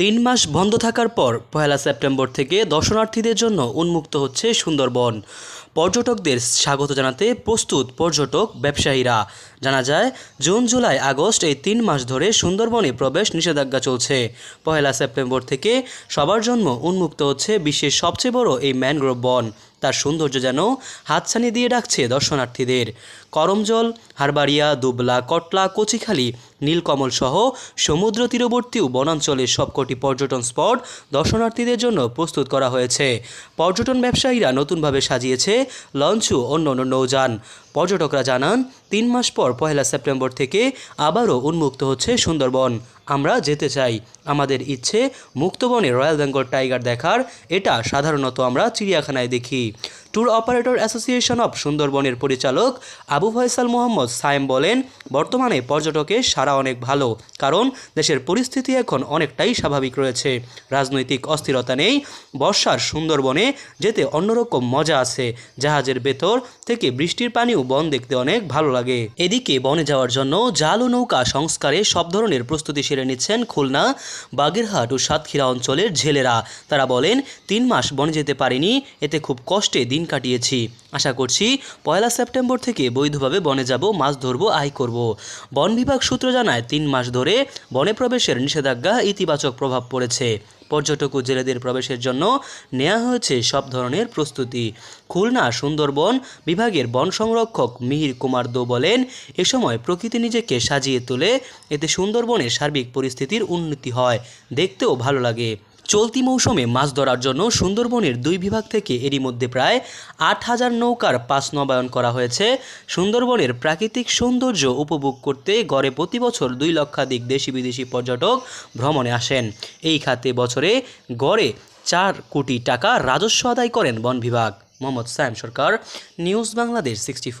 তিন মাস বন্ধ থাকার পর পয়লা সেপ্টেম্বর থেকে দর্শনার্থীদের জন্য উন্মুক্ত হচ্ছে সুন্দরবন। পর্যটকদের স্বাগত জানাতে প্রস্তুত পর্যটক ব্যবসায়ীরা। জানা যায়, জুন, জুলাই, আগস্ট এই তিন মাস ধরে সুন্দরবনে প্রবেশ নিষেধাজ্ঞা চলছে। পয়লা সেপ্টেম্বর থেকে সবার জন্য উন্মুক্ত হচ্ছে বিশ্বের সবচেয়ে বড় এই ম্যানগ্রোভ বন। তার সৌন্দর্য যেন হাতছানি দিয়ে ডাকছে দর্শনার্থীদের। করমজল, হারবাড়িয়া, দুবলা, কটলা, কচিখালি, নীলকমল সহ সমুদ্র তীরবর্তীও বনাঞ্চলের সবকটি পর্যটন স্পট দর্শনার্থীদের জন্য প্রস্তুত করা হয়েছে। পর্যটন ব্যবসায়ীরা নতুনভাবে সাজিয়েছে লঞ্চ ও অন্য নৌযান। পর্যটকরা জানান, তিন মাস পর পয়লা সেপ্টেম্বর থেকে আবারও উন্মুক্ত হচ্ছে সুন্দরবন। আমরা যেতে চাই। আমাদের ইচ্ছে মুক্তবনে রয়্যাল বেঙ্গল টাইগার দেখার, এটা সাধারণত আমরা চিড়িয়াখানায় দেখি। ট্যুর অপারেটর অ্যাসোসিয়েশন অফ সুন্দরবনের পরিচালক আবু ফয়সাল মোহাম্মদ সায়েম বলেন, বর্তমানে পর্যটকের সারা অনেক ভালো, কারণ দেশের পরিস্থিতি এখন অনেকটাই স্বাভাবিক রয়েছে। রাজনৈতিক অস্থিরতা নেই, বর্ষার সুন্দরবনে যেতে অন্যরকম মজা আছে। জাহাজের ভেতর থেকে বৃষ্টির পানিও বন দেখতে অনেক ভালো লাগে। এদিকে বনে যাওয়ার জন্য জাল ও নৌকা সংস্কারে সব ধরনের প্রস্তুতি সেরে নিচ্ছেন খুলনা বাগেরহাট ও সাতক্ষীরা অঞ্চলের ঝেলেরা তারা বলেন, তিন মাস বনে যেতে পারিনি, এতে খুব কষ্টে দিন কাটিয়েছি। আশা করছি, পয়লা সেপ্টেম্বর থেকে বৈধভাবে বনে যাব, মাছ ধরব, আয় করব। বন বিভাগ সূত্র জানায়, তিন মাস ধরে বনে প্রবেশের নিষেধাজ্ঞা ইতিবাচক প্রভাব পড়েছে। পর্যটক ও জেলেদের প্রবেশের জন্য নেওয়া হয়েছে সব ধরনের প্রস্তুতি। খুলনা সুন্দরবন বিভাগের বন সংরক্ষক মিহির কুমার দো বলেন, এ সময় প্রকৃতি নিজেকে সাজিয়ে তোলে, এতে সুন্দরবনের সার্বিক পরিস্থিতির উন্নতি হয়। দেখতেও ভালো লাগে। চলতি মৌসুমে মাছ ধরার জন্য সুন্দরবনের দুই বিভাগ থেকে এরই মধ্যে প্রায় আট হাজার নৌকার পাস নবায়ন করা হয়েছে। সুন্দরবনের প্রাকৃতিক সৌন্দর্য উপভোগ করতে গড়ে প্রতি বছর দুই লক্ষাধিক দেশি বিদেশি পর্যটক ভ্রমণে আসেন। এই খাতে বছরে গড়ে চার কোটি টাকা রাজস্ব আদায় করেন বন বিভাগ। Mohammad Sayem Sarkar, news Bangladesh sixty